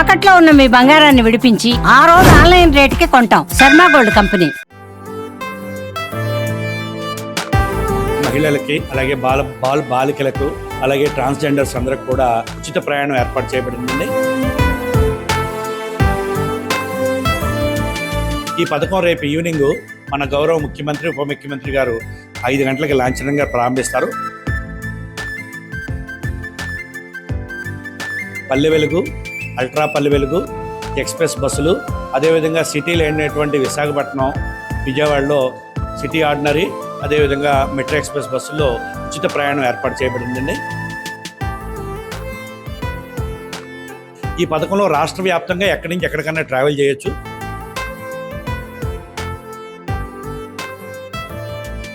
తాకట్లో ఉన్న మీ బంగారాన్ని విడిపించి ఆ రోజు ఆన్లైన్ రేటుకి కొంటాం. Sharma gold company. మహిళలకి అలాగే బాల బాల బాలికలకు అలాగే ట్రాన్స్జెండర్స్ అందరికి కూడా ఉచిత ప్రయాణం ఏర్పాటు చేయబడిందండి. ఈ పథకం రేపు ఈవినింగ్ మన గౌరవ ముఖ్యమంత్రి ఉప ముఖ్యమంత్రి గారు ఐదు గంటలకి లాంఛనంగా ప్రారంభిస్తారు. పల్లె వెలుగు అల్ట్రా పల్లె వెలుగు ఎక్స్ప్రెస్ బస్సులు అదేవిధంగా సిటీలో అయినటువంటి విశాఖపట్నం విజయవాడలో సిటీ ఆర్డినరీ అదేవిధంగా మెట్రో ఎక్స్ప్రెస్ బస్సుల్లో ఉచిత ప్రయాణం ఏర్పాటు చేయబడిందండి. ఈ పథకంలో రాష్ట్ర వ్యాప్తంగా ఎక్కడి నుంచి ఎక్కడికైనా ట్రావెల్ చేయొచ్చు.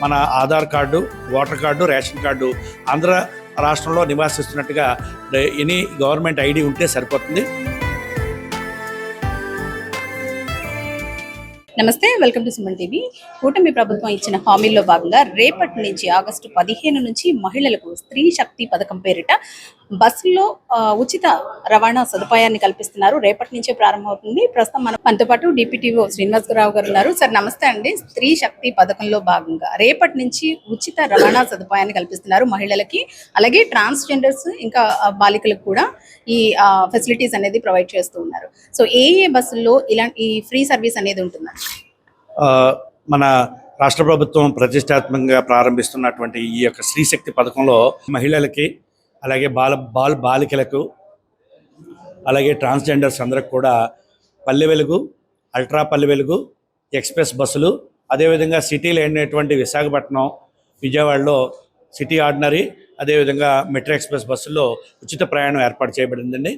మన Aadhaar card voter card ration card Andhra రాష్ట్రంలో నివాసిస్తున్నట్టుగా ఎనీ గవర్నమెంట్ ఐడి ఉంటే సరిపోతుంది. నమస్తే వెల్కమ్ టు సుమన్ టీవీ. కూటమి ప్రభుత్వం ఇచ్చిన హామీల్లో భాగంగా రేపటి నుంచి ఆగస్టు పదిహేను నుంచి మహిళలకు స్త్రీ శక్తి పథకం పేరిట బస్సుల్లో ఉచిత రవాణా సదుపాయాన్ని కల్పిస్తున్నారు. రేపటి నుంచే ప్రారంభమవుతుంది. ప్రస్తుతం మన మనతో పాటు డిప్యూటీఓ శ్రీనివాసరావు గారు ఉన్నారు. సార్ నమస్తే అండి. స్త్రీ శక్తి పథకంలో భాగంగా రేపటి నుంచి ఉచిత రవాణా సదుపాయాన్ని కల్పిస్తున్నారు మహిళలకి. అలాగే ట్రాన్స్జెండర్స్ ఇంకా బాలికలకు కూడా ఈ ఫెసిలిటీస్ అనేది ప్రొవైడ్ చేస్తూ ఉన్నారు. సో ఏ ఏ బస్సుల్లో ఇలాంటి ఈ ఫ్రీ సర్వీస్ అనేది ఉంటుందా? ఆ, మన రాష్ట్ర ప్రభుత్వం ప్రతిష్టాత్మకంగా ప్రారంభిస్తున్నటువంటి ఈ యొక్క స్త్రీశక్తి పథకంలో మహిళలకి అలాగే బాల బాల బాలికలకు అలాగే ట్రాన్స్జెండర్స్ అందరికి కూడా పల్లె వెలుగు అల్ట్రా పల్లె వెలుగు ఎక్స్ప్రెస్ బస్సులు అదేవిధంగా సిటీలో అయినటువంటి విశాఖపట్నం విజయవాడలో సిటీ ఆర్డినరీ అదేవిధంగా మెట్రో ఎక్స్ప్రెస్ బస్సుల్లో ఉచిత ప్రయాణం ఏర్పాటు చేయబడిందండి.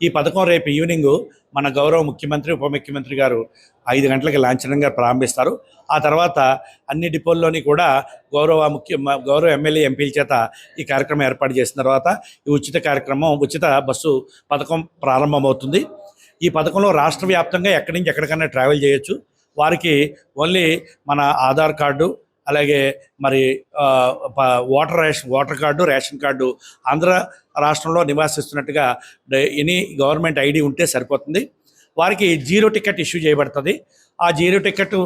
ఈ పథకం రేపు ఈవినింగ్ మన గౌరవ ముఖ్యమంత్రి ఉప ముఖ్యమంత్రి గారు ఐదు గంటలకి లాంఛనంగా ప్రారంభిస్తారు. ఆ తర్వాత అన్ని డిపోల్లోని కూడా గౌరవ ముఖ్య గౌరవ ఎమ్మెల్యే ఎంపీల చేత ఈ కార్యక్రమం ఏర్పాటు చేసిన తర్వాత ఈ ఉచిత కార్యక్రమం ఉచిత బస్సు పథకం ప్రారంభమవుతుంది. ఈ పథకంలో రాష్ట్ర వ్యాప్తంగా ఎక్కడి నుంచి ఎక్కడికైనా ట్రావెల్ చేయొచ్చు. వారికి ఓన్లీ మన ఆధార్ కార్డు అలాగే మరి water voter ration voter card ration card Andhra రాష్ట్రంలో నివాసిస్తున్నట్టుగా ఎనీ గవర్నమెంట్ ఐడి ఉంటే సరిపోతుంది. వారికి జీరో టికెట్ ఇష్యూ చేయబడుతుంది. ఆ జీరో టికెట్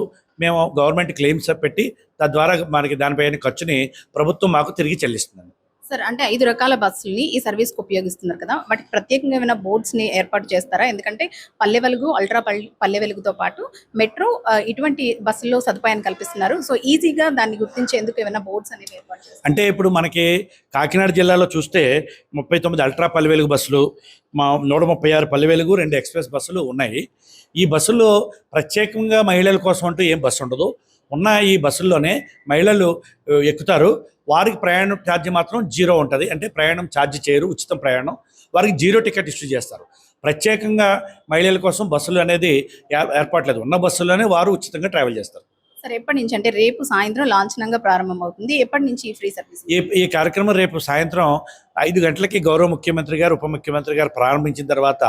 మేము గవర్నమెంట్ క్లెయిమ్స్ పెట్టి తద్వారా మనకి దానిపైన ఖర్చుని ప్రభుత్వం మాకు తిరిగి చెల్లిస్తుంది. సార్ అంటే ఐదు రకాల బస్సుల్ని ఈ సర్వీస్కు ఉపయోగిస్తున్నారు కదా. వాటికి ప్రత్యేకంగా ఏమైనా బోర్డ్స్ని ఏర్పాటు చేస్తారా? ఎందుకంటే పల్లె వెలుగు అల్ట్రా పల్లె పల్లె వెలుగుతో పాటు మెట్రో ఇటువంటి బస్సుల్లో సదుపాయాన్ని కల్పిస్తున్నారు. సో ఈజీగా దాన్ని గుర్తించేందుకు ఏమైనా బోర్డ్స్ అనేవి ఏర్పాటు చేస్తారు? అంటే ఇప్పుడు మనకి కాకినాడ జిల్లాలో చూస్తే ముప్పై తొమ్మిది అల్ట్రా పల్లె వెలుగు బస్సులు మా నూట ముప్పై ఆరు పల్లె వెలుగు రెండు ఎక్స్ప్రెస్ బస్సులు ఉన్నాయి. ఈ బస్సుల్లో ప్రత్యేకంగా మహిళల కోసం అంటూ ఏం బస్సు ఉండదు. ఉన్న ఈ బస్సుల్లోనే మహిళలు ఎక్కుతారు. వారికి ప్రయాణం ఛార్జీ మాత్రం జీరో ఉంటుంది. అంటే ప్రయాణం ఛార్జీ చేయరు ఉచితం ప్రయాణం. వారికి జీరో టికెట్ ఇష్యూ చేస్తారు. ప్రత్యేకంగా మహిళల కోసం బస్సులు అనేది ఏర్పాట్లేదు. ఉన్న బస్సుల్లోనే వారు ఉచితంగా ట్రావెల్ చేస్తారు. సార్ ఎప్పటి నుంచి? అంటే రేపు సాయంత్రం లాంఛనంగా ప్రారంభం అవుతుంది ఎప్పటి నుంచి ఈ ఫ్రీ సర్వీస్? ఈ కార్యక్రమం రేపు సాయంత్రం ఐదు గంటలకి గౌరవ ముఖ్యమంత్రి గారు ఉప ముఖ్యమంత్రి గారు ప్రారంభించిన తర్వాత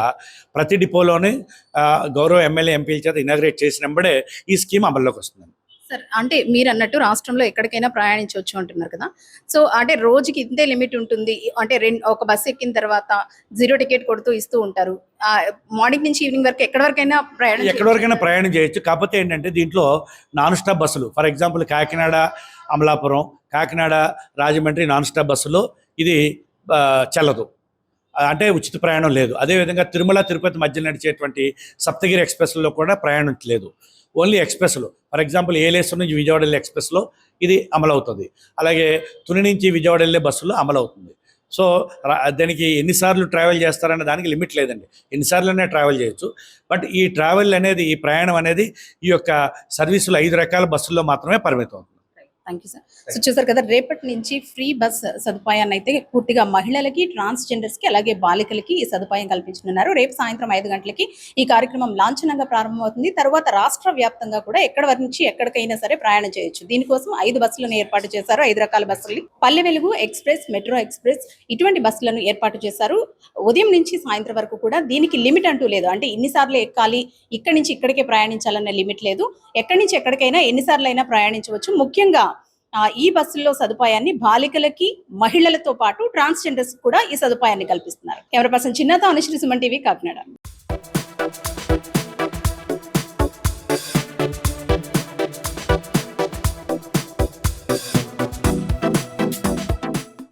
ప్రతి డిపోలోనే గౌరవ ఎమ్మెల్యే ఎంపీల చేత ఇనాగ్రేట్ చేసినప్పుడే ఈ స్కీమ్ అమల్లోకి వస్తుంది. సార్ అంటే మీరు అన్నట్టు రాష్ట్రంలో ఎక్కడికైనా ప్రయాణించవచ్చు అంటున్నారు కదా. సో అంటే రోజుకి ఇంతే లిమిట్ ఉంటుంది. అంటే రెండు ఒక బస్సు ఎక్కిన తర్వాత జీరో టికెట్ కొడుతూ ఇస్తూ ఉంటారు. మార్నింగ్ నుంచి ఈవినింగ్ వరకు ఎక్కడి వరకైనా ప్రయాణం ఎక్కడి వరకైనా ప్రయాణం చేయొచ్చు. కాకపోతే ఏంటంటే దీంట్లో నాన్ స్టాప్ బస్సులు for example Kakinada Amalapuram Kakinada Rajahmundry non stop బస్సులో ఇది చల్లదు చెల్లదు. అంటే ఉచిత ప్రయాణం లేదు. అదేవిధంగా తిరుమల తిరుపతి మధ్య నడిచేటువంటి సప్తగిరి ఎక్స్ప్రెస్లో కూడా ప్రయాణం లేదు. ఓన్లీ ఎక్స్ప్రెస్లో. ఫర్ ఎగ్జాంపుల్ ఏలేసు నుంచి విజయవాడ వెళ్ళే ఎక్స్ప్రెస్లో ఇది అమలవుతుంది. అలాగే తుని నుంచి విజయవాడ వెళ్ళే బస్సులో అమలవుతుంది. సో దానికి ఎన్నిసార్లు ట్రావెల్ చేస్తారనే దానికి లిమిట్ లేదండి. ఎన్నిసార్లనే ట్రావెల్ చేయొచ్చు. బట్ ఈ ట్రావెల్ అనేది ఈ ప్రయాణం అనేది ఈ యొక్క సర్వీసులు ఐదు రకాల బస్సుల్లో మాత్రమే పరిమితం అవుతుంది. థ్యాంక్ యూ సార్ సో చూసారు కదా రేపటి నుంచి ఫ్రీ బస్ సదుపాయాన్ని అయితే పూర్తిగా మహిళలకి ట్రాన్స్జెండర్స్కి అలాగే బాలికలకి ఈ సదుపాయం కల్పించనున్నారు. రేపు సాయంత్రం ఐదు గంటలకి ఈ కార్యక్రమం లాంఛనంగా ప్రారంభమవుతుంది. తర్వాత రాష్ట్ర వ్యాప్తంగా కూడా ఎక్కడ నుంచి ఎక్కడికైనా సరే ప్రయాణం చేయొచ్చు. దీనికోసం ఐదు బస్సులను ఏర్పాటు చేశారు. ఐదు రకాల బస్సులు. Palle Velugu express metro express ఇటువంటి బస్సులను ఏర్పాటు చేశారు. ఉదయం నుంచి సాయంత్రం వరకు కూడా దీనికి లిమిట్ అంటూ లేదు. అంటే ఇన్నిసార్లు ఎక్కాలి ఇక్కడి నుంచి ఇక్కడికే ప్రయాణించాలన్న లిమిట్ లేదు. ఎక్కడి నుంచి ఎక్కడికైనా ఎన్నిసార్లు అయినా ప్రయాణించవచ్చు. ముఖ్యంగా ఈ బస్సుల్లో సదుపాయాన్ని బాలికలకి మహిళలతో పాటు ట్రాన్స్జెండర్స్ కూడా ఈ సదుపాయాన్ని కల్పిస్తున్నారు. కెమెరా పర్సన్ చిన్నతో అనుశ్రీ సుమన్ టీవీ కాకినాడ.